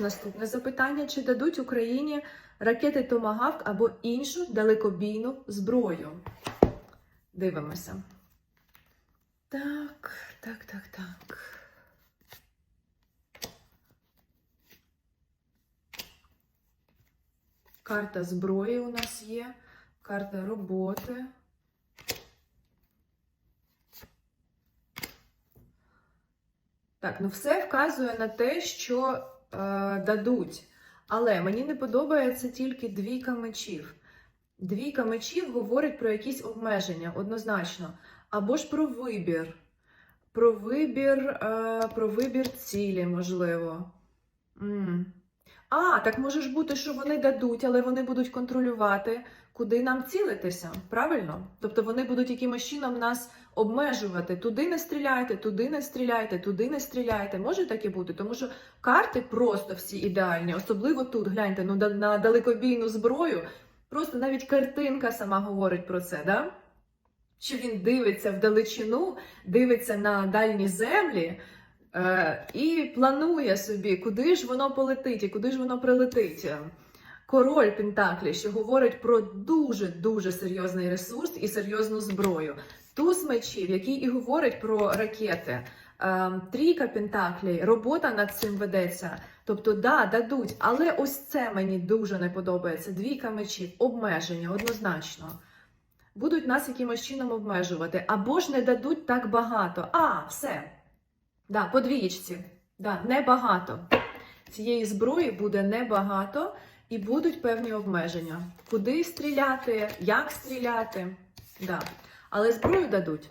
Наступне запитання: чи дадуть Україні ракети Томагавк або іншу далекобійну зброю? Дивимося. Так, так, так, так. Карта зброї у нас є, карта роботи. Так, ну все вказує на те, що дадуть. Але мені не подобається тільки двійка мечів. Двійка мечів говорить про якісь обмеження, однозначно. Або ж про вибір. Про вибір, е, про вибір цілі, можливо. М. А, так може ж бути, що вони дадуть, але вони будуть контролювати, куди нам цілитися. Правильно? Тобто вони будуть якимось чином нас обмежувати. Туди не стріляйте, туди не стріляйте, туди не стріляйте. Може таке бути? Тому що карти просто всі ідеальні, особливо тут. Гляньте, ну на далекобійну зброю. Просто навіть картинка сама говорить про це, да? Що він дивиться в далечину, дивиться на дальні землі і планує собі, куди ж воно полетить і куди ж воно прилетить. Король Пентаклі, що говорить про дуже дуже серйозний ресурс і серйозну зброю. Туз мечів, який і говорить про ракети. Е, трійка Пентаклей, робота над цим ведеться. Тобто, да, дадуть, але ось це мені дуже не подобається. Двійка мечів, обмеження, однозначно. Будуть нас якимось чином обмежувати, або ж не дадуть так багато. А, все. Да, по двієчці. Да, небагато. Цієї зброї буде небагато і будуть певні обмеження. Куди стріляти, як стріляти. Да. Але зброю дадуть.